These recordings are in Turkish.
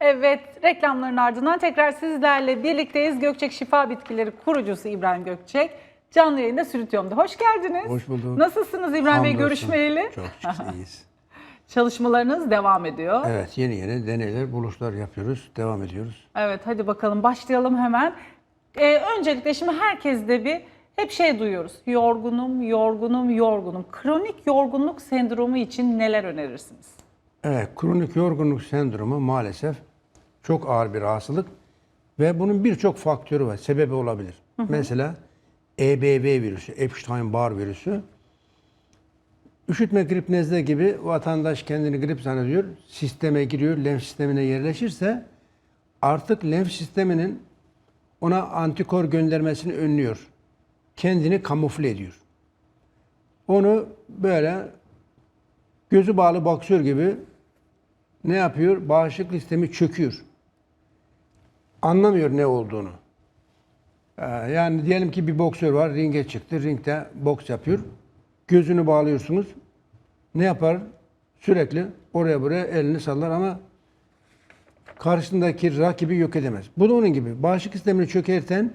Evet, reklamların ardından tekrar sizlerle birlikteyiz. Gökçek Şifa Bitkileri kurucusu İbrahim Gökçek. Canlı yayında Sürütüyom'da. Hoş geldiniz. Hoş bulduk. Nasılsınız İbrahim Bey görüşmeyeli? Çok şükür iyiyiz. Çalışmalarınız devam ediyor. Evet. Evet yeni yeni deneyler, buluşlar yapıyoruz. Devam ediyoruz. hadi bakalım başlayalım hemen. Ee, öncelikle şimdi herkes de bir hep şey duyuyoruz. Yorgunum, yorgunum, yorgunum. Kronik yorgunluk sendromu için neler önerirsiniz? Evet, kronik yorgunluk sendromu maalesef çok ağır bir rahatsızlık ve bunun birçok faktörü var, sebebi olabilir. Mesela EBV virüsü, Epstein-Barr virüsü. Üşütme, grip, nezle gibi vatandaş kendini grip zannediyor, sisteme giriyor, lenf sistemine yerleşirse artık lenf sisteminin ona antikor göndermesini önlüyor. Kendini kamufle ediyor. Onu böyle gözü bağlı boksör gibi ne yapıyor? Bağışıklık sistemi çöküyor. Anlamıyor ne olduğunu. Ee, Yani diyelim ki bir boksör var, ringe çıktı, ringde boks yapıyor. Gözünü bağlıyorsunuz. Ne yapar? Sürekli oraya buraya elini sallar ama karşısındaki rakibi yok edemez. Bu da onun gibi. Bağışıklık sistemini çökerten,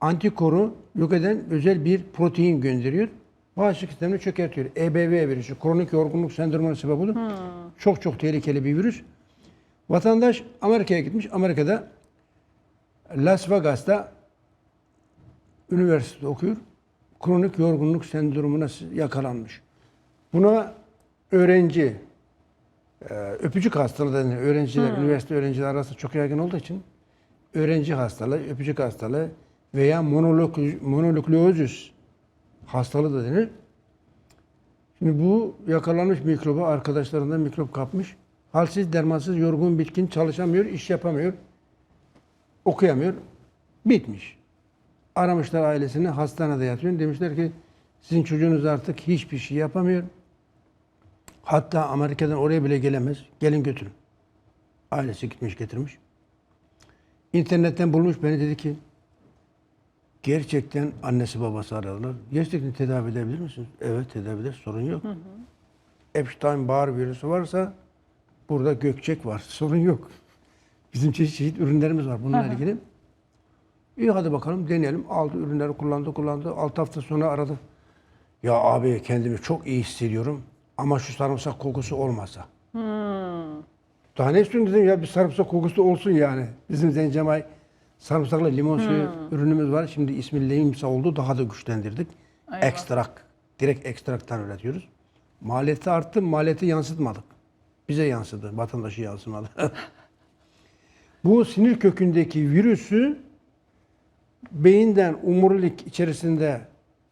antikoru yok eden özel bir protein gönderiyor. Bağışıklık sistemini çökertiyor. EBV virüsü, kronik yorgunluk sendromunun sebep olur. Çok çok tehlikeli bir virüs. Vatandaş Amerika'ya gitmiş. Amerika'da Las Vegas'ta üniversite okuyor. Kronik yorgunluk sendromuna yakalanmış. Buna öğrenci, e, öpücük hastalığı deniyor. Öğrenciler, üniversite öğrenciler arasında çok yaygın olduğu için öğrenci hastalığı, öpücük hastalığı veya monoluk- mononükleozis hastalığı da denir. Şimdi bu yakalanmış mikroba arkadaşlarından mikrop kapmış. Halsiz, dermansız, yorgun, bitkin, çalışamıyor, iş yapamıyor, okuyamıyor. Bitmiş. Aramışlar ailesini, hastanede yatıyor. Demişler ki sizin çocuğunuz artık hiçbir şey yapamıyor. Hatta Amerika'dan oraya bile gelemez. Gelin götürün. Ailesi gitmiş getirmiş. İnternetten bulmuş beni dedi ki gerçekten annesi babası aradılar. Gerçekten tedavi edebilir misiniz? Evet tedavi eder sorun yok. Epstein-Barr virüsü varsa burada gökçek var. Sorun yok. Bizim çeşit çeşit ürünlerimiz var bununla ilgili. İyi hadi bakalım deneyelim. Aldı ürünleri kullandı kullandı. 6 hafta sonra aradı. Ya abi kendimi çok iyi hissediyorum ama şu sarımsak kokusu olmasa. Daha ne istiyorsun dedim ya bir sarımsak kokusu olsun yani. Bizim Zencemay sarımsaklı limon suyu ürünümüz var. Şimdi ismi Limsa oldu. Daha da güçlendirdik. Eyvah. Ekstrak. Direkt ekstraktan üretiyoruz. Maliyeti arttı. Maliyeti yansıtmadık. Bize yansıdı. Vatandaşı yansımadı. Bu sinir kökündeki virüsü beyinden omurilik içerisinde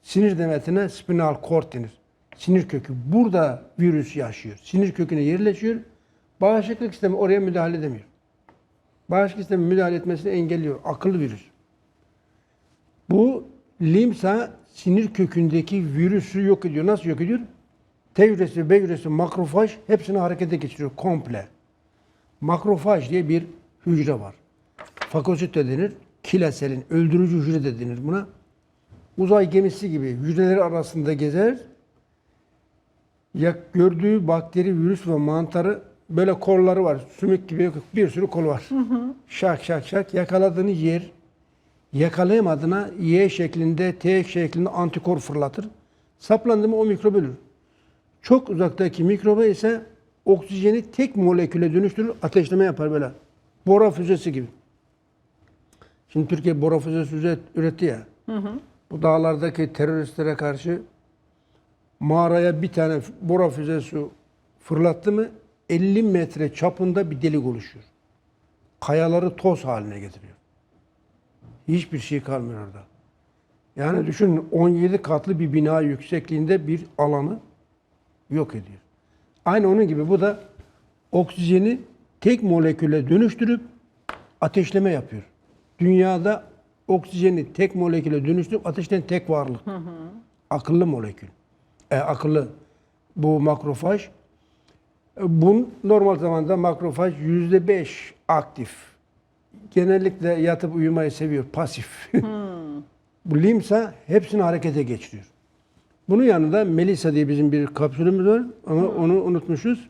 sinir demetine spinal cord denir. Sinir kökü. Burada virüs yaşıyor. Sinir köküne yerleşiyor. Bağışıklık sistemi oraya müdahale edemiyor. Bağışıklık sistemi müdahale etmesini engelliyor. Akıllı virüs. Bu limsa sinir kökündeki virüsü yok ediyor. Nasıl yok ediyor? T hücresi, B hücresi, makrofaj hepsini harekete geçiriyor komple. Makrofaj diye bir hücre var. Fakosit de denir. Kileselin öldürücü hücre de denir buna. Uzay gemisi gibi hücreleri arasında gezer. Ya gördüğü bakteri, virüs ve mantarı böyle kolları var. Sümük gibi bir sürü kol var. Şak şak şak yakaladığını yer. Yakalayamadığına Y şeklinde, T şeklinde antikor fırlatır. Saplandı mı o mikrop ölür. Çok uzaktaki mikroba ise oksijeni tek moleküle dönüştürür, ateşleme yapar böyle. Bora füzesi gibi. Şimdi Türkiye bora füzesi üret- üretti ya. Bu dağlardaki teröristlere karşı mağaraya bir tane bora füzesi fırlattı mı 50 metre çapında bir delik oluşuyor. Kayaları toz haline getiriyor. Hiçbir şey kalmıyor orada. Yani düşünün 17 katlı bir bina yüksekliğinde bir alanı yok ediyor. Aynı onun gibi bu da oksijeni tek moleküle dönüştürüp ateşleme yapıyor. Dünyada oksijeni tek moleküle dönüştürüp ateşleyen tek varlık. Akıllı molekül. E, akıllı bu makrofaj. E, Bu normal zamanda makrofaj yüzde beş aktif. Genellikle yatıp uyumayı seviyor, pasif. bu limsa hepsini harekete geçiriyor. Bunun yanında Melisa diye bizim bir kapsülümüz var ama onu unutmuşuz.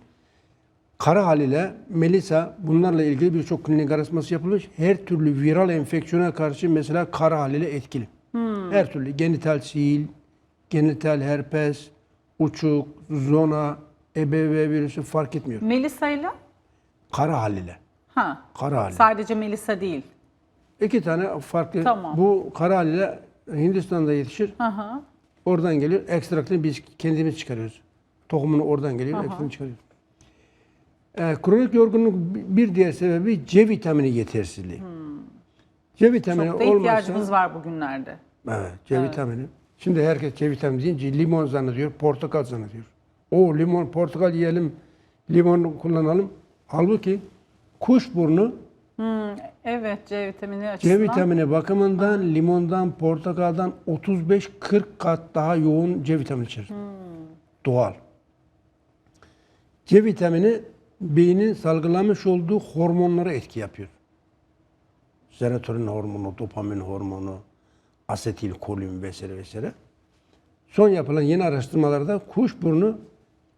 Kara haliyle Melisa bunlarla ilgili birçok klinik araştırması yapılmış. Her türlü viral enfeksiyona karşı mesela kara haliyle etkili. Her türlü genital sil, genital herpes, uçuk, zona, EBV virüsü fark etmiyor. Melisa'yla? Kara haliyle. Ha. Kara haliyle. Sadece Melisa değil. İki tane farklı. Tamam. Bu kara haliyle Hindistan'da yetişir. Hı. Oradan geliyor. Ekstraktını biz kendimiz çıkarıyoruz. Tohumunu oradan geliyor. Ekstraktını çıkarıyoruz. Ee, kronik yorgunluk bir diğer sebebi C vitamini yetersizliği. C vitamini Çok da ihtiyacımız var bugünlerde. evet, C vitamini. Şimdi herkes C vitamini deyince limon zannediyor, portakal zannediyor. O limon, portakal yiyelim, limon kullanalım. Halbuki kuşburnu Hmm, evet C vitamini C açısından. vitamini bakımından limondan, portakaldan 35-40 kat daha yoğun C vitamini içerir. Doğal. C vitamini beynin salgılamış olduğu hormonlara etki yapıyor. Serotonin hormonu, dopamin hormonu, asetilkolin vesaire vesaire. Son yapılan yeni araştırmalarda kuşburnu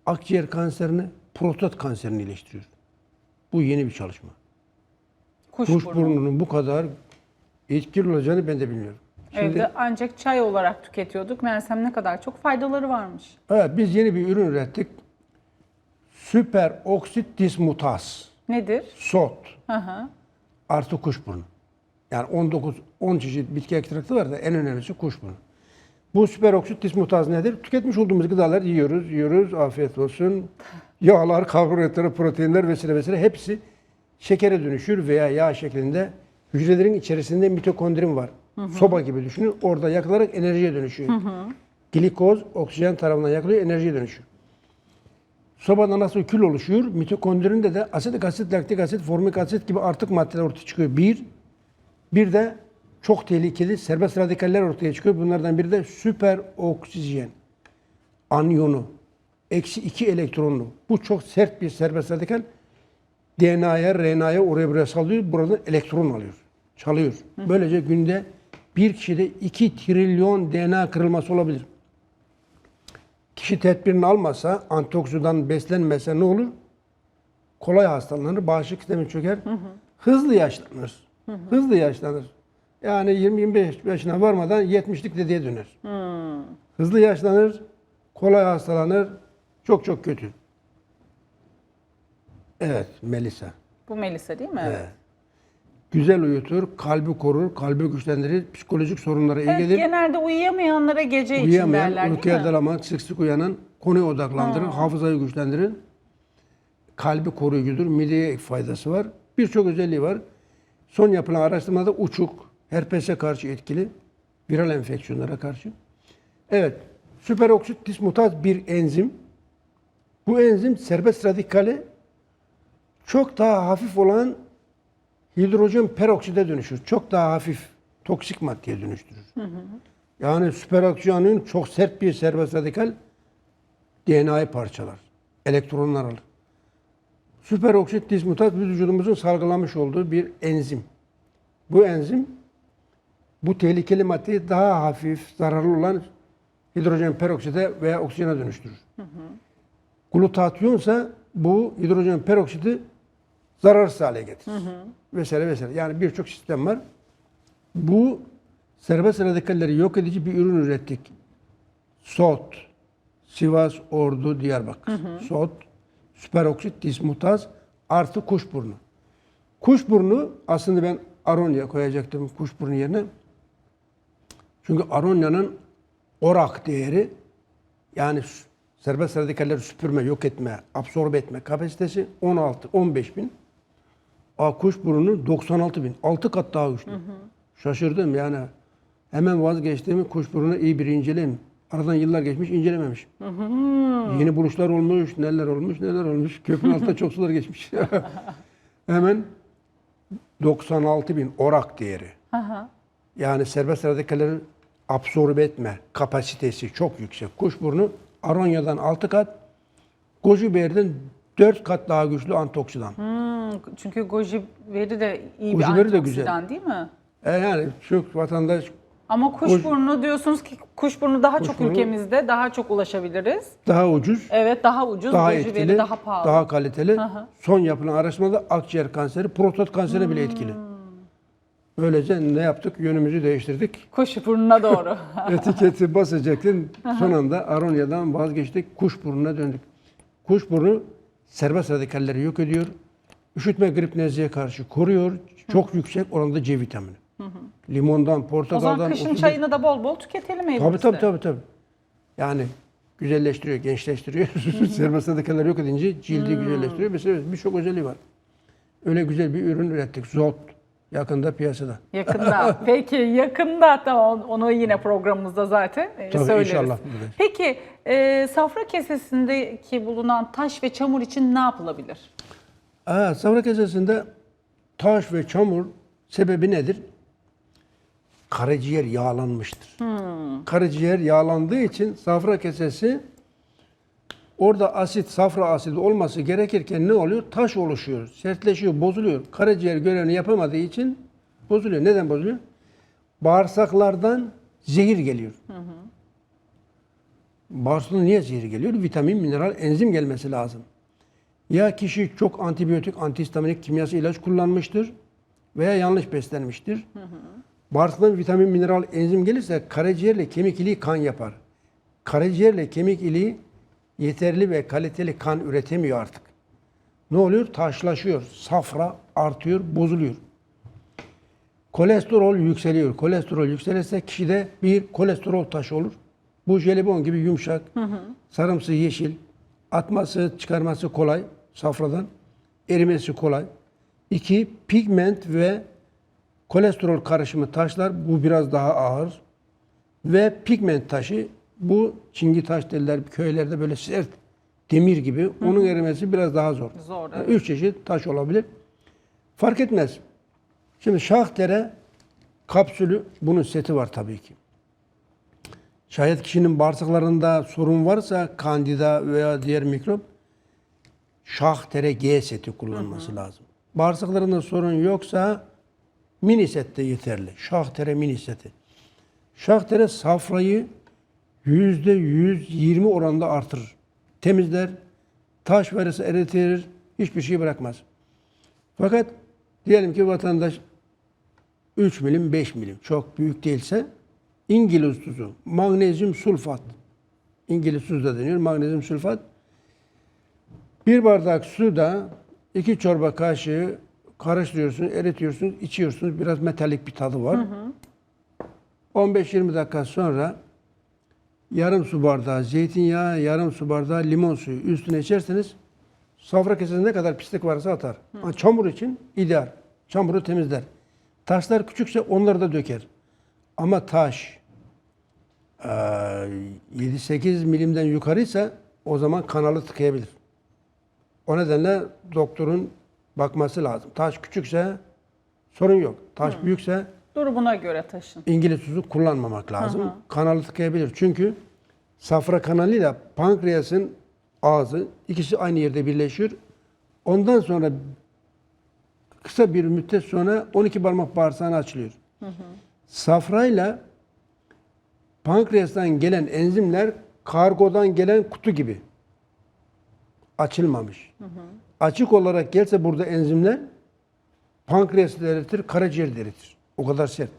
akciğer kanserini, prostat kanserini iyileştiriyor. Bu yeni bir çalışma. Kuşburnu. Kuşburnunun bu kadar etkili olacağını ben de bilmiyorum. Şimdi Evde ancak çay olarak tüketiyorduk. Meğersem ne kadar çok faydaları varmış. evet, biz yeni bir ürün ürettik. Süper oksit dismutaz. Nedir? SOT. Hı hı. Artı kuşburnu. Yani 19 10 çeşit bitki ekstraktı var da en önemlisi kuşburnu. Bu süper oksit dismutaz nedir? Tüketmiş olduğumuz gıdalar yiyoruz, yiyoruz. Afiyet olsun. Yağlar, karbonhidratlar, proteinler vesaire vesaire hepsi şekere dönüşür veya yağ şeklinde hücrelerin içerisinde mitokondrin var. Soba gibi düşünün. Orada yakılarak enerjiye dönüşüyor. Glikoz oksijen tarafından yakılıyor, enerjiye dönüşüyor. Sobada nasıl kül oluşuyor? Mitokondrinde de asetik asit, laktik asit, formik asit gibi artık maddeler ortaya çıkıyor. Bir, bir de çok tehlikeli serbest radikaller ortaya çıkıyor. Bunlardan biri de süper oksijen anyonu. Eksi iki elektronlu. Bu çok sert bir serbest radikal. DNA'ya, RNA'ya oraya buraya sallıyor. Buradan elektron alıyor. Çalıyor. Böylece günde bir kişide 2 trilyon DNA kırılması olabilir. Kişi tedbirini almasa, antioksidan beslenmese ne olur? Kolay hastalanır, bağışıklık sistemi çöker, hızlı yaşlanır. Hızlı yaşlanır. Yani 20-25 yaşına varmadan 70'lik dedeye döner. Hızlı yaşlanır, kolay hastalanır, çok çok kötü. Evet, Melisa. Bu Melisa değil mi? Evet. Güzel uyutur, kalbi korur, kalbi güçlendirir, psikolojik sorunlara iyi Evet, gelir. genelde uyuyamayanlara gece için derler Uyuyamayan, değil uykuya mi? dalaman, sık sık uyanan, konuya odaklandırır, hafızayı güçlendirir. Kalbi koruyucudur, mideye faydası var. Birçok özelliği var. Son yapılan araştırmada uçuk, herpese karşı etkili, viral enfeksiyonlara karşı. Evet, süperoksit dismutaz bir enzim. Bu enzim serbest radikali çok daha hafif olan hidrojen perokside dönüşür. Çok daha hafif toksik maddeye dönüştürür. Yani süperoksiyanın çok sert bir serbest radikal DNA'yı parçalar. Elektronlar alır. Süperoksit dismutaz biz vücudumuzun salgılamış olduğu bir enzim. Bu enzim bu tehlikeli maddeyi daha hafif, zararlı olan hidrojen perokside veya oksijene dönüştürür. Glutatyon ise bu hidrojen peroksidi zararsız hale getirir. Vesaire vesaire. Yani birçok sistem var. Bu serbest radikalleri yok edici bir ürün ürettik. SOT, Sivas, Ordu, Diyarbakır. SOT, süperoksit dismutaz artı kuşburnu. Kuşburnu aslında ben aronya koyacaktım kuşburnu yerine. Çünkü aronya'nın orak değeri yani serbest radikalleri süpürme, yok etme, absorbe etme kapasitesi 16, 15 bin. Aa, kuşburnu 96 bin. 6 kat daha güçlü. Şaşırdım yani. Hemen vazgeçtiğimi kuşburnu iyi bir inceleyeyim. Aradan yıllar geçmiş incelememiş. Yeni buluşlar olmuş, neler olmuş, neler olmuş. Köprünün altında çok sular geçmiş. Hemen 96 bin orak değeri. Aha. Yani serbest radikalleri absorbe etme kapasitesi çok yüksek. Kuşburnu Aronya'dan 6 kat, goji biberinden 4 kat daha güçlü antioksidan. Hmm, çünkü goji veri de iyi Goji bir beri de antioksidan güzel. değil mi? E yani çok vatandaş Ama kuşburnu diyorsunuz ki kuşburnu daha çok Kuşburnu- ülkemizde daha çok ulaşabiliriz. Daha ucuz, Evet daha ucuz, daha dojiveri etkili, daha pahalı. daha kaliteli. hı. Son yapılan araştırmada akciğer kanseri, prostat kanserine bile etkili. Böylece ne yaptık? Yönümüzü değiştirdik. Kuşburnuna doğru. Etiketi basacaktın. Son anda Aronya'dan vazgeçtik. Kuşburnu'na döndük. Kuşburnu serbest radikalleri yok ediyor. Üşütme, grip, nezleye karşı koruyor. Çok yüksek oranda C vitamini. Limondan, o portakaldan... zaman kışın 35 çayını da bol bol tüketelim evimizde. Tabii tabii tabii tabii. Yani güzelleştiriyor, gençleştiriyor. Serbest radikaller yok edince cildi güzelleştiriyor. Mesela birçok özelliği var. Öyle güzel bir ürün ürettik. Zot. Yakında piyasada. Yakında. Peki yakında tamam onu yine programımızda zaten e, Tabii, söyleriz. inşallah. Peki e, safra kesesindeki bulunan taş ve çamur için ne yapılabilir? Aa, safra kesesinde taş ve çamur sebebi nedir? Karaciğer yağlanmıştır. Karaciğer yağlandığı için safra kesesi orada asit, safra asidi olması gerekirken ne oluyor? Taş oluşuyor, sertleşiyor, bozuluyor. Karaciğer görevini yapamadığı için bozuluyor. Neden bozuluyor? Bağırsaklardan zehir geliyor. Bağırsaktan niye zehir geliyor? Vitamin, mineral, enzim gelmesi lazım. Ya kişi çok antibiyotik, antihistaminik kimyasal ilaç kullanmıştır veya yanlış beslenmiştir. Bağırsaktan vitamin, mineral, enzim gelirse karaciğerle kemik iliği kan yapar. Karaciğerle kemik iliği yeterli ve kaliteli kan üretemiyor artık. Ne oluyor? Taşlaşıyor. Safra artıyor, bozuluyor. Kolesterol yükseliyor. Kolesterol yükselirse kişide bir kolesterol taşı olur. Bu jelibon gibi yumuşak, sarımsı yeşil, atması, çıkarması kolay safradan, erimesi kolay. İki, pigment ve kolesterol karışımı taşlar, bu biraz daha ağır. Ve pigment taşı, bu çingi taş derler köylerde böyle sert, demir gibi. Onun erimesi biraz daha zor. Zor, Yani Üç çeşit taş olabilir. Fark etmez. Şimdi şahtere kapsülü bunun seti var tabii ki. Şayet kişinin bağırsaklarında sorun varsa kandida veya diğer mikrop şahtere G seti kullanması lazım. Bağırsaklarında sorun yoksa mini set de yeterli. Şahtere mini seti. Şahtere safrayı yüzde 120 oranda artırır. Temizler, taş verirse eritir, hiçbir şey bırakmaz. Fakat diyelim ki vatandaş 3 milim, 5 milim çok büyük değilse İngiliz tuzu, magnezyum sulfat. İngiliz tuzu da deniyor, magnezyum sulfat. Bir bardak suda iki çorba kaşığı karıştırıyorsunuz, eritiyorsunuz, içiyorsunuz. Biraz metalik bir tadı var. 15-20 dakika sonra yarım su bardağı zeytinyağı, yarım su bardağı limon suyu üstüne içerseniz safra kesesinde ne kadar pislik varsa atar. Ama çamur için ideal. Çamuru temizler. Taşlar küçükse onları da döker. Ama taş eee, 7-8 milimden yukarıysa o zaman kanalı tıkayabilir. O nedenle doktorun bakması lazım. Taş küçükse sorun yok. Taş büyükse Durumuna göre taşın. İngiliz tuzu kullanmamak lazım. Kanalı tıkayabilir. Çünkü safra kanalıyla pankreasın ağzı ikisi aynı yerde birleşiyor. Ondan sonra kısa bir müddet sonra 12 parmak bağırsağına açılıyor. Safrayla pankreastan gelen enzimler kargodan gelen kutu gibi açılmamış. Açık olarak gelse burada enzimler pankreası da eritir, karaciğer eritir. O kadar sert.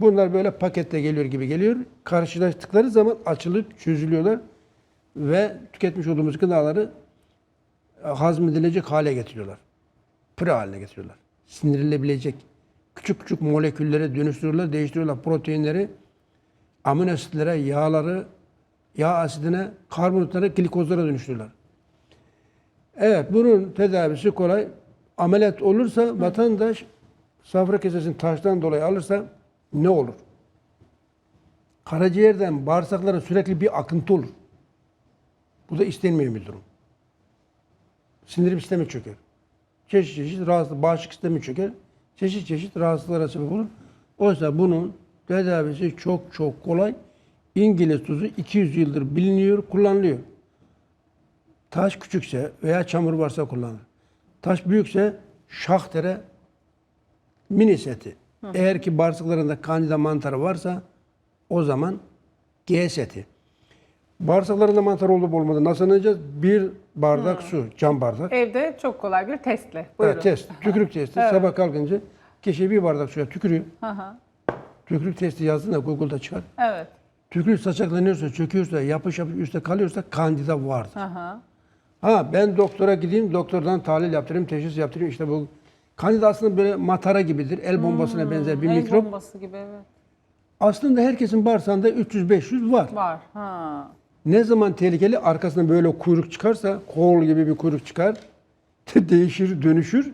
Bunlar böyle pakette geliyor gibi geliyor. Karşılaştıkları zaman açılıp çözülüyorlar ve tüketmiş olduğumuz gıdaları e, hazmedilecek hale getiriyorlar. Püre haline getiriyorlar. Sindirilebilecek küçük küçük moleküllere dönüştürüyorlar, değiştiriyorlar proteinleri, amino asitlere, yağları, yağ asidine, karbonhidratlara, glikozlara dönüştürüyorlar. Evet, bunun tedavisi kolay. Ameliyat olursa vatandaş safra kesesini taştan dolayı alırsa ne olur? Karaciğerden bağırsaklara sürekli bir akıntı olur. Bu da istenmeyen bir durum. Sindirim sistemi çöker. Çeşit çeşit rahatsızlık, bağışıklık sistemi çöker. Çeşit çeşit rahatsızlıklara sebep olur. Oysa bunun tedavisi çok çok kolay. İngiliz tuzu 200 yıldır biliniyor, kullanılıyor. Taş küçükse veya çamur varsa kullanılır. Taş büyükse şahtere mini seti. Eğer ki bağırsaklarında kandida mantarı varsa O zaman G seti. Bağırsaklarında mantar olup olmadı nasıl anlayacağız? Bir bardak su, cam bardak. Evde çok kolay bir testle. Buyurun. Evet, test. Tükürük testi. Sabah kalkınca kişi bir bardak suya tükürüyor. Hı hı. Tükürük testi yazdığında Google'da çıkar. Evet. Tükürük saçaklanıyorsa, çöküyorsa, yapış yapış üstte kalıyorsa kandida vardır. Hı hı. Ha ben doktora gideyim, doktordan tahlil yaptırayım, teşhis yaptırayım. İşte bu kandida aslında böyle matara gibidir. El bombasına benzer bir Hmm, El mikrop. bombası gibi evet. Aslında herkesin bağırsağında 300-500 var. Var. Ha. Ne zaman tehlikeli? Arkasında böyle kuyruk çıkarsa, kol gibi bir kuyruk çıkar. Değişir, dönüşür.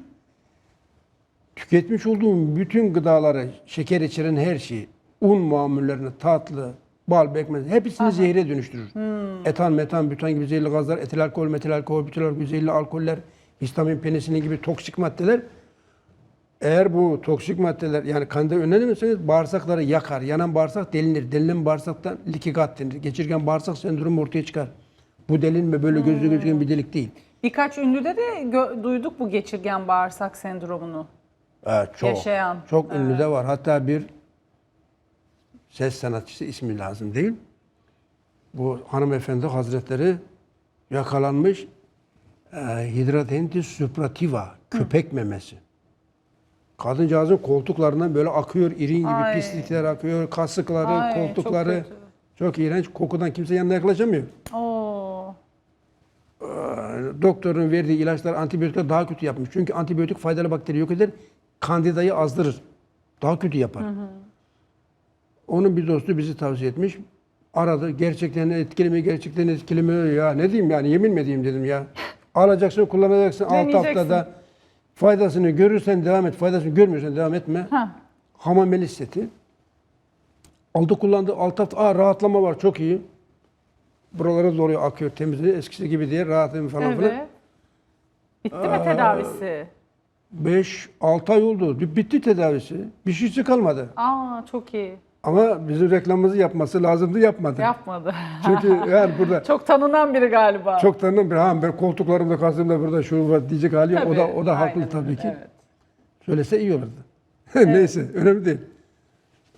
Tüketmiş olduğum bütün gıdaları, şeker içeren her şeyi, un mamullerini, tatlı, bal, pekmez, hepsini zehire dönüştürür. Etan, metan, bütan gibi zehirli gazlar, etil alkol, metil alkol, bütün alkol, zehirli alkoller, histamin, penisilin gibi toksik maddeler eğer bu toksik maddeler yani kanda önlenemezseniz bağırsakları yakar. Yanan bağırsak delinir. Delinen bağırsaktan likigat denir. Geçirgen bağırsak sendromu ortaya çıkar. Bu delinme böyle gözle gözüken bir delik değil. Birkaç ünlüde de duyduk bu geçirgen bağırsak sendromunu. Evet, çok. Yaşayan. Çok ünlü de var. Hatta bir ses sanatçısı ismi lazım değil. Bu hanımefendi hazretleri yakalanmış e, hidratentis suprativa, köpek memesi. Kadıncağızın koltuklarından böyle akıyor, irin gibi Ay. pislikler akıyor, kasıkları, Ay, çok koltukları. kötü. Çok, iğrenç. Kokudan kimse yanına yaklaşamıyor. Oo. Ee, Doktorun verdiği ilaçlar antibiyotikler daha kötü yapmış. Çünkü antibiyotik faydalı bakteri yok eder, kandidayı azdırır. Daha kötü yapar. Onun bir dostu bizi tavsiye etmiş. Aradı. Gerçekten etkili mi, gerçekten etkili mi? Ya ne diyeyim yani yemin mi edeyim dedim ya. Alacaksın, kullanacaksın. 6 Deneyeceksin. haftada faydasını görürsen devam et. Faydasını görmüyorsan devam etme. Ha. Hamameli seti. Aldı kullandı. 6 hafta. Aa rahatlama var. Çok iyi. Buralara doğru akıyor temizliği. Eskisi gibi diye rahatım falan filan. Evet. Bitti mi tedavisi? 5-6 ay oldu. Bitti tedavisi. Bir şeysi kalmadı. Aa çok iyi. Ama bizim reklamımızı yapması lazımdı yapmadı. Yapmadı. Çünkü yani burada çok tanınan biri galiba. çok tanıdım bir ha ben koltuklarımda kastımda burada şu var diyecek hali yok. O da o da haklı aynen tabii ki. Evet. Söylese iyi olurdu. Neyse önemli değil.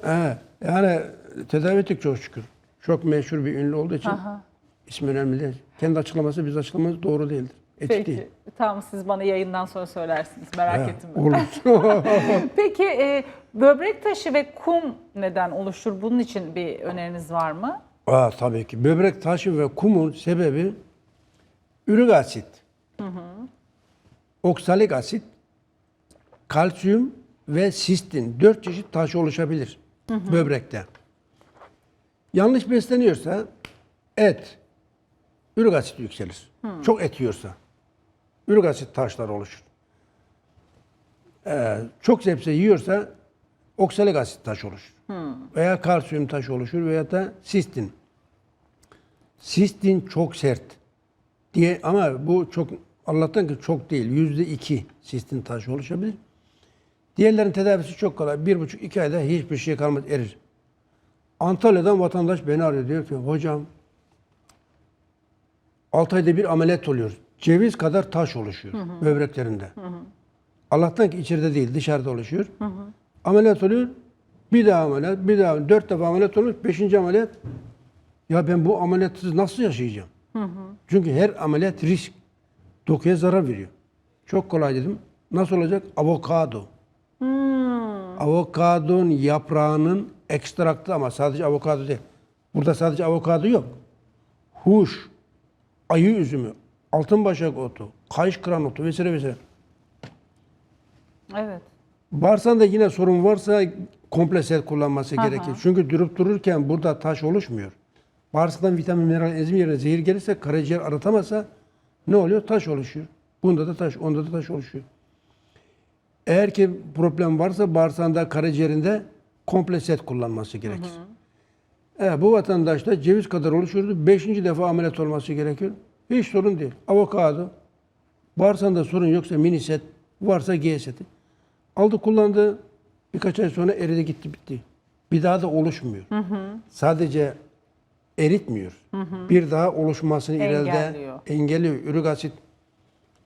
He, yani tedavi ettik çok şükür. Çok meşhur bir ünlü olduğu için Aha. ismi önemli değil. Kendi açıklaması biz açıklamamız doğru değildir. Etik Peki. değil. Tamam siz bana yayından sonra söylersiniz. Merak He, etme. Olur. Peki e, böbrek taşı ve kum neden oluşur? Bunun için bir öneriniz var mı? Aa, tabii ki. Böbrek taşı ve kumun sebebi ürik asit, oksalik asit, kalsiyum ve sistin. Dört çeşit taş oluşabilir böbrekte. Yanlış besleniyorsa et, ürik asit yükselir. Çok et yiyorsa ürik asit taşlar oluşur. Ee, çok sebze yiyorsa oksalik asit taş oluşur. Veya kalsiyum taş oluşur veya da sistin. Sistin çok sert diye ama bu çok Allah'tan ki çok değil. Yüzde iki sistin taşı oluşabilir. Diğerlerin tedavisi çok kolay. Bir buçuk iki ayda hiçbir şey kalmaz erir. Antalya'dan vatandaş beni arıyor. Diyor ki hocam 6 ayda bir ameliyat oluyor. Ceviz kadar taş oluşuyor böbreklerinde. Allah'tan ki içeride değil dışarıda oluşuyor. Ameliyat oluyor. Bir daha ameliyat, bir daha dört defa ameliyat oluyor. Beşinci ameliyat. Ya ben bu ameliyatsız nasıl yaşayacağım? Çünkü her ameliyat risk. Dokuya zarar veriyor. Çok kolay dedim. Nasıl olacak? Avokado. Avokadonun yaprağının ekstraktı ama sadece avokado değil. Burada sadece avokado yok. Huş, ayı üzümü, altın başak otu, kayış kıran otu vesaire vesaire. Evet. Bağırsağında yine sorun varsa komple set kullanması Aha. gerekir. Çünkü durup dururken burada taş oluşmuyor. Bağırsaktan vitamin, mineral, enzim yerine zehir gelirse karaciğer aratamazsa ne oluyor? Taş oluşuyor. Bunda da taş, onda da taş oluşuyor. Eğer ki problem varsa bağırsağında, karaciğerinde komple set kullanması gerekir. Evet, bu vatandaşta ceviz kadar oluşurdu. Beşinci defa ameliyat olması gerekiyor. Hiç sorun değil. Avokado. Bağırsağında sorun yoksa mini set, varsa G seti. Aldı kullandı. Birkaç ay sonra eridi gitti bitti. Bir daha da oluşmuyor. Sadece eritmiyor. Bir daha oluşmasını ileride Engelliyor. engelliyor. Ürik asit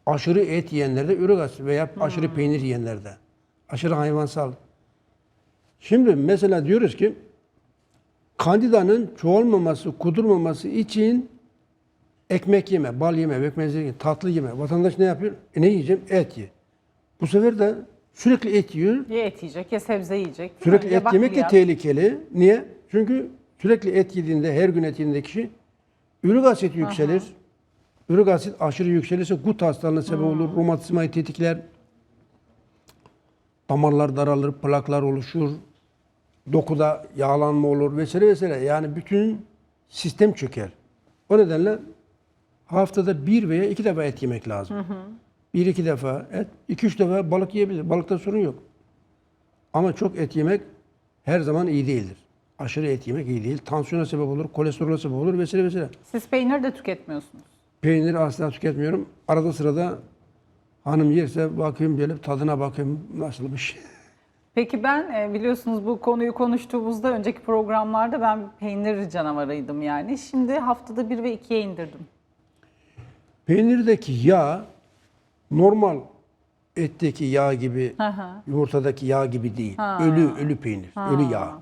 aşırı et yiyenlerde ürik asit veya aşırı peynir yiyenlerde. Aşırı hayvansal. Şimdi mesela diyoruz ki Kandidanın çoğalmaması, kudurmaması için ekmek yeme, bal yeme, pekmez yeme, tatlı yeme. Vatandaş ne yapıyor? E ne yiyeceğim? Et ye. Bu sefer de sürekli et yiyor. Ya et yiyecek ya sebze yiyecek. Sürekli et yemek de tehlikeli. Niye? Çünkü sürekli et yediğinde, her gün et yediğinde kişi ürik asit yükselir. Ürik asit aşırı yükselirse gut hastalığına sebep olur, romatizmayı tetikler. Damarlar daralır, plaklar oluşur. Dokuda yağlanma olur vesaire vesaire. Yani bütün sistem çöker. O nedenle haftada bir veya iki defa et yemek lazım. Bir iki defa et, iki üç defa balık yiyebilir. Balıkta sorun yok. Ama çok et yemek her zaman iyi değildir. Aşırı et yemek iyi değil. Tansiyona sebep olur, kolesterole sebep olur vesaire vesaire. Siz peynir de tüketmiyorsunuz. Peynir asla tüketmiyorum. Arada sırada hanım yerse bakayım böyle tadına bakayım nasılmış. Peki ben e, biliyorsunuz bu konuyu konuştuğumuzda önceki programlarda ben peynir canavarıydım yani. Şimdi haftada bir ve ikiye indirdim. Peynirdeki yağ normal etteki yağ gibi, hı. yumurtadaki yağ gibi değil. Ha. Ölü, ölü peynir, ölü yağ.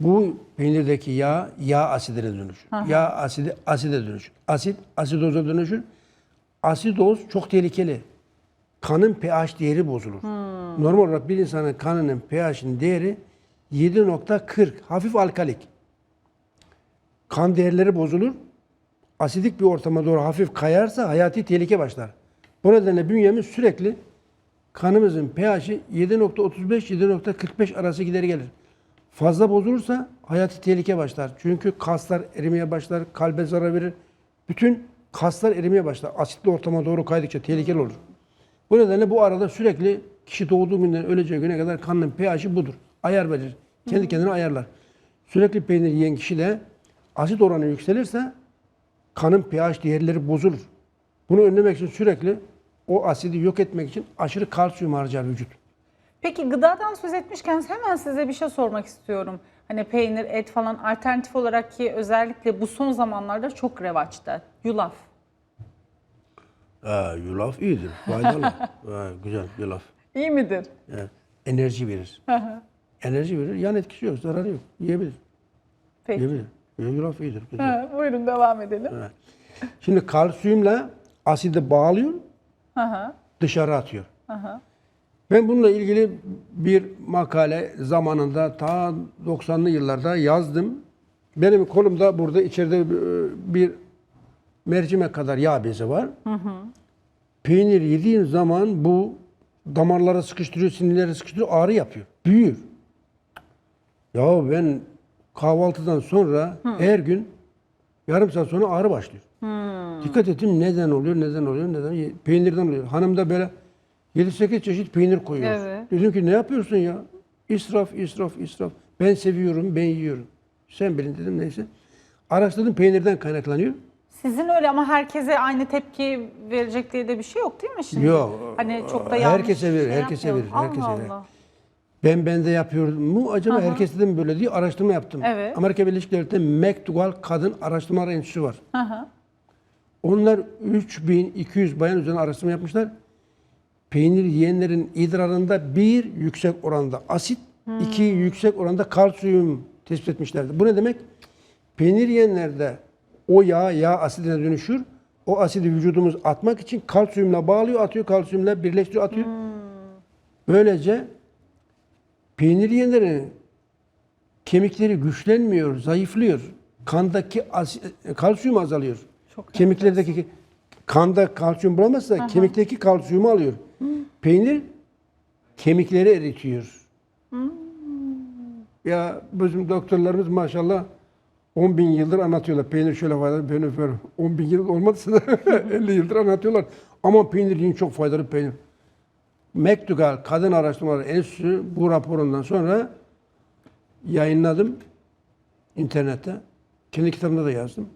Bu peynirdeki yağ, yağ asidine dönüşür. Yağ asidi, aside dönüşür. Asit, asidoza dönüşür. Asidoz çok tehlikeli. Kanın pH değeri bozulur. Normal olarak bir insanın kanının pH'in değeri 7.40. Hafif alkalik. Kan değerleri bozulur. Asidik bir ortama doğru hafif kayarsa hayati tehlike başlar. Bu nedenle bünyemiz sürekli kanımızın pH'i 7.35-7.45 arası gider gelir. Fazla bozulursa hayati tehlike başlar. Çünkü kaslar erimeye başlar, kalbe zarar verir. Bütün kaslar erimeye başlar. Asitli ortama doğru kaydıkça tehlikeli olur. Bu nedenle bu arada sürekli kişi doğduğu günden öleceği güne kadar kanın pH'i budur. Ayar verir. Kendi kendine ayarlar. Sürekli peynir yiyen kişi de asit oranı yükselirse kanın pH değerleri bozulur. Bunu önlemek için sürekli o asidi yok etmek için aşırı kalsiyum harcar vücut. Peki gıdadan söz etmişken hemen size bir şey sormak istiyorum. Hani peynir, et falan alternatif olarak ki özellikle bu son zamanlarda çok revaçta. Yulaf. Ee, yulaf iyidir, faydalı. Ee, güzel yulaf. İyi midir? Evet. Enerji verir. Enerji verir, yan etkisi yok, zararı yok. Yiyebilir, Peki. yiyebilir. Yulaf iyidir, güzel. Ha, buyurun devam edelim. Evet. Şimdi kalsiyumla asidi bağlıyor, Hı hı. dışarı atıyor. Ben bununla ilgili bir makale zamanında ta 90'lı yıllarda yazdım. Benim kolumda burada içeride e, bir mercimek kadar yağ bezi var. Peynir yediğin zaman bu damarlara sıkıştırıyor, sinirleri sıkıştırıyor, ağrı yapıyor. Büyür. Ya ben kahvaltıdan sonra her gün yarım saat sonra ağrı başlıyor. Dikkat ettim neden oluyor, neden oluyor, neden? Peynirden oluyor. Hanım da böyle 7-8 çeşit peynir koyuyor. Evet. Dedim ki ne yapıyorsun ya? İsraf, israf, israf. Ben seviyorum, ben yiyorum. Sen bilin dedim neyse. Araştırdım peynirden kaynaklanıyor. Sizin öyle ama herkese aynı tepki verecek diye de bir şey yok değil mi şimdi? Yok. Hani çok da yanlış Herkese verir, şey herkese yapmayalım. verir, herkese Allah verir. Ben bende yapıyorum mu acaba herkeste de mi böyle diye araştırma yaptım. Evet. Amerika Birleşik Devletleri'nde McDougall Kadın Araştırma Enstitüsü var. Hı. Onlar 3200 bayan üzerine araştırma yapmışlar. Peynir yiyenlerin idrarında bir yüksek oranda asit, iki yüksek oranda kalsiyum tespit etmişlerdi. Bu ne demek? Peynir yiyenlerde o yağ yağ asidine dönüşür. O asidi vücudumuz atmak için kalsiyumla bağlıyor, atıyor, kalsiyumla birleştiriyor, atıyor. Böylece peynir yiyenlerin kemikleri güçlenmiyor, zayıflıyor. Kandaki asi- kalsiyum azalıyor. Çok Kemiklerdeki kanda kalsiyum bulamazsa kemikteki kalsiyumu alıyor. Peynir kemikleri eritiyor. Ya bizim doktorlarımız maşallah 10 bin yıldır anlatıyorlar. Peynir şöyle faydalı, peynir böyle. 10 bin yıl olmadıysa da 50 yıldır anlatıyorlar. Ama peynir yiyin çok faydalı peynir. McDougall Kadın Araştırmaları Enstitüsü bu raporundan sonra yayınladım internette. Kendi kitabımda da yazdım.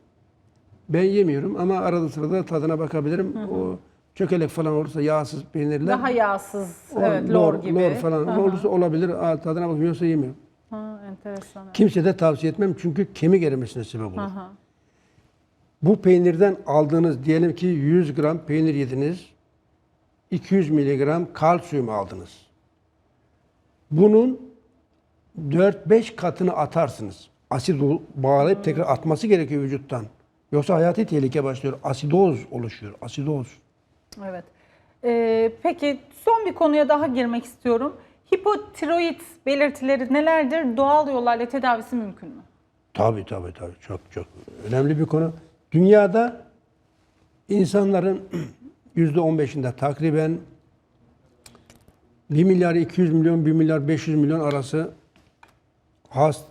Ben yemiyorum ama arada sırada tadına bakabilirim. O çökelek falan olursa yağsız peynirler. Daha yağsız, o evet lor, gibi. Lor falan Hı hı. olursa olabilir. Aa, tadına bakmıyorsa yemiyorum. Ha, enteresan. Kimse de tavsiye etmem çünkü kemik erimesine sebep olur. Hı hı. Bu peynirden aldığınız diyelim ki 100 gram peynir yediniz. 200 miligram kalsiyum aldınız. Bunun 4-5 katını atarsınız. asit bağlayıp tekrar atması gerekiyor vücuttan. Yoksa hayati tehlike başlıyor. Asidoz oluşuyor. Asidoz. Evet. Ee, peki son bir konuya daha girmek istiyorum. Hipotiroid belirtileri nelerdir? Doğal yollarla tedavisi mümkün mü? Tabii tabii tabii. Çok çok önemli bir konu. Dünyada insanların %15'inde takriben 1 milyar 200 milyon, 1 milyar 500 milyon arası hast,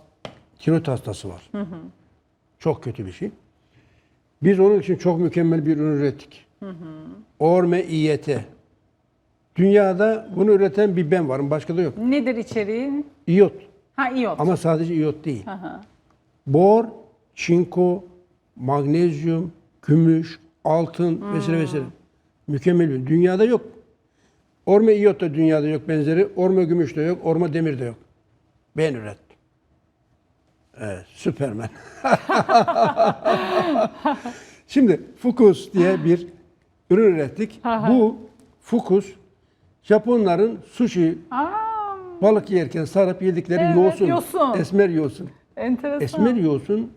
tiroid hastası var. Çok kötü bir şey. Biz onun için çok mükemmel bir ürün ürettik. Orme İYT. Dünyada bunu üreten bir ben varım. Başka da yok. Nedir içeriği? İyot. Ha iyot. Ama sadece iyot değil. Hı hı. Bor, çinko, magnezyum, gümüş, altın vesaire vesaire. Mükemmel bir. Dünyada yok. Orma iyot da dünyada yok benzeri. Orma gümüş de yok. Orma demir de yok. Ben ürettim. Evet, süpermen. Şimdi Fukus diye bir ürün ürettik. Bu Fukus Japonların sushi balık yerken sarıp yedikleri Evet, yosun, yosun. esmer yosun. enteresan. Esmer yosun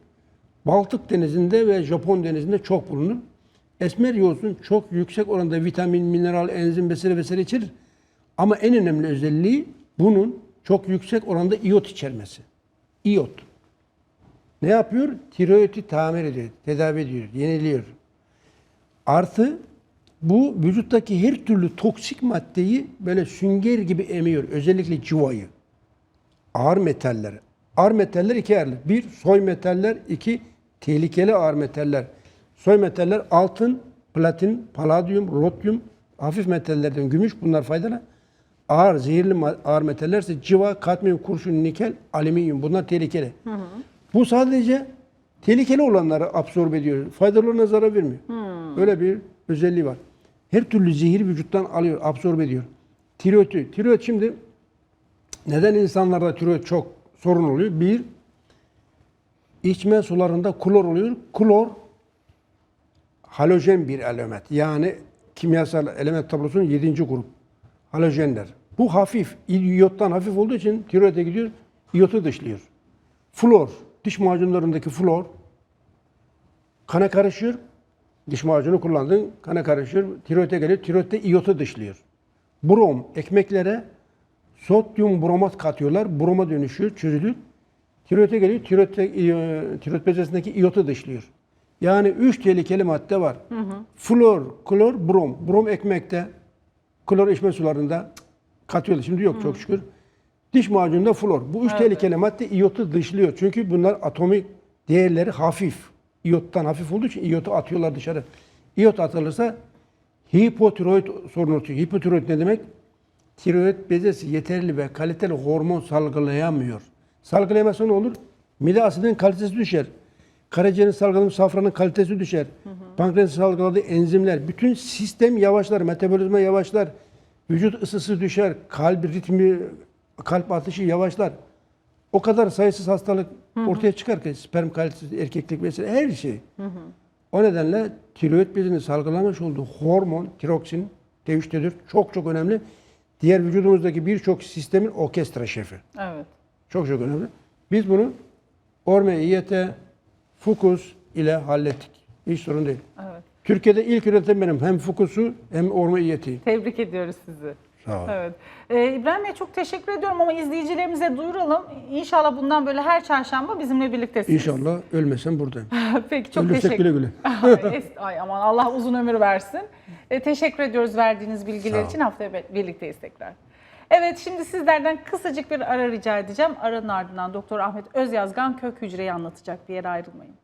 Baltık denizinde ve Japon denizinde çok bulunur. Esmer yosun çok yüksek oranda vitamin, mineral, enzim vesaire vesaire içerir. Ama en önemli özelliği bunun çok yüksek oranda iyot içermesi. İyot. Ne yapıyor? Tiroidi tamir ediyor, tedavi ediyor, yeniliyor. Artı bu vücuttaki her türlü toksik maddeyi böyle sünger gibi emiyor. Özellikle civayı ağır metaller. Ağır metaller iki ayrılır. Bir, soy metaller. iki tehlikeli ağır metaller. Soy metaller altın, platin, paladyum, rodyum, hafif metallerden gümüş bunlar faydalı. Ağır, zehirli ağır metaller ise civa, kadmiyum, kurşun, nikel, alüminyum bunlar tehlikeli. Bu sadece tehlikeli olanları absorbe ediyor. Faydalı olanlara zarar vermiyor. Öyle bir özelliği var. Her türlü zehir vücuttan alıyor, absorbe ediyor. Tiroid. Tiroid şimdi neden insanlarda tiroid çok sorun oluyor? Bir, içme sularında klor oluyor. Klor halojen bir element. Yani kimyasal element tablosunun 7. grup. Halojenler. Bu hafif, iyottan hafif olduğu için tiroide gidiyor, iyotu dışlıyor. Flor, diş macunlarındaki flor kana karışıyor. Diş macunu kullandın, kana karışıyor. Tiroide geliyor, tiroidde iyotu dışlıyor. Brom, ekmeklere sodyum bromat katıyorlar. Broma dönüşüyor, çözülür. Tiroide geliyor, tiroidde, iyo- tiroid bezesindeki iyotu dışlıyor. Yani üç tehlikeli madde var. Flor, klor, brom. Brom ekmekte, klor içme sularında katıyorlar. Şimdi yok çok şükür. Diş macununda flor. Bu üç tehlikeli madde iyotu dışlıyor. Çünkü bunlar atomik değerleri hafif. İyottan hafif olduğu için iyotu atıyorlar dışarı. İyot atılırsa hipotiroid sorunu ortaya. Hipotiroid ne demek? Tiroid bezesi yeterli ve kaliteli hormon salgılayamıyor. Salgılayamazsa ne olur? Mide asidinin kalitesi düşer. Karaciğerin salgıladığı safranın kalitesi düşer. Pankreasın salgıladığı enzimler, bütün sistem yavaşlar, metabolizma yavaşlar. Vücut ısısı düşer, kalp ritmi, kalp atışı yavaşlar. O kadar sayısız hastalık ortaya çıkar ki sperm kalitesi, erkeklik vesaire her şey. O nedenle tiroid bezinin salgılamış olduğu hormon, tiroksin, T3, T4 çok çok önemli. Diğer vücudumuzdaki birçok sistemin orkestra şefi. Evet. Çok çok önemli. Biz bunu Orme İYT, Fukus ile hallettik. Hiç sorun değil. Evet. Türkiye'de ilk üreten benim. Hem Fukus'u hem Orme İYT'yi. Tebrik ediyoruz sizi. Sağ. Evet. Ee, İbrahim Bey çok teşekkür ediyorum ama izleyicilerimize duyuralım. İnşallah bundan böyle her çarşamba bizimle birliktesiniz. İnşallah ölmesem buradayım. Peki çok Ölürsek teşekkür güle güle. Ay, aman Allah uzun ömür versin. E, teşekkür ediyoruz verdiğiniz bilgiler için. Haftaya birlikteyiz tekrar. Evet şimdi sizlerden kısacık bir ara rica edeceğim. Aranın ardından Doktor Ahmet Özyazgan kök hücreyi anlatacak bir yere ayrılmayın.